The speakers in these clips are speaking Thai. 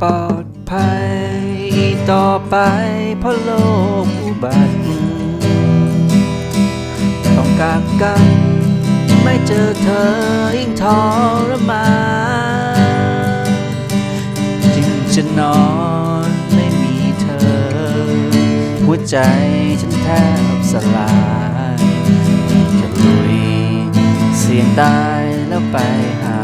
ปลอดภัย ต่อไปเพราะโลกอุบัติต้องกากกัน ไม่เจอเธอยิ่งทรมานจึงจะนอนไม่มีเธอ หัวใจฉันแทบสลายจะลุยเสียงตายแล้วไปหา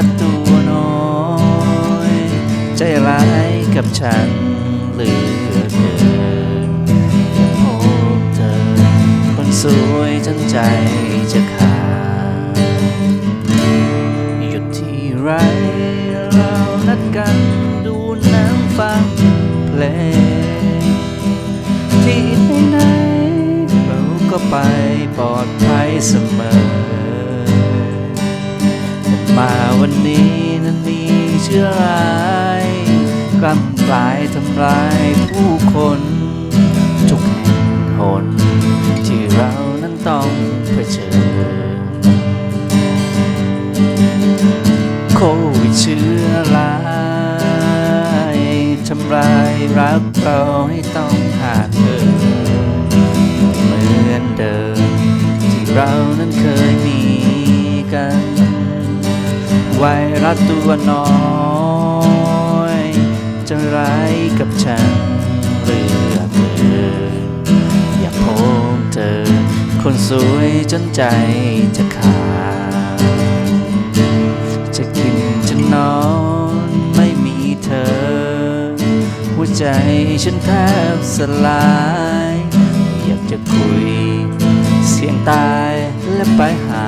รัสตัวน้อย ใจร้ายกับฉันเหลือเกินอยากพบเธอ คนสวยจนใจจะขาดหยุดที่ไรเรานัดกันดูหนังฟังเพลงที่ไหนๆเราก็ไปปลอดภัยเสมอ มาวันนี้นั้นมีเชื้อร้ายกล้ำกลายทำลายผู้คนทุกแห่งหนที่เรานั้นต้องเผชิญโควิดเชื้อร้ายทำลายรักเราให้ต้องห่างเหินเหมือนเดิมที่เรานั้น ไวรัสตัวน้อย จะร้ายกับฉันเหลือเกินอยากพบเธอ คนสวยจนใจจะขาดจะกินจะนอนไม่มีเธอ หัวใจฉันแทบสลาย อยากจะคุย เสียงตายและไปหา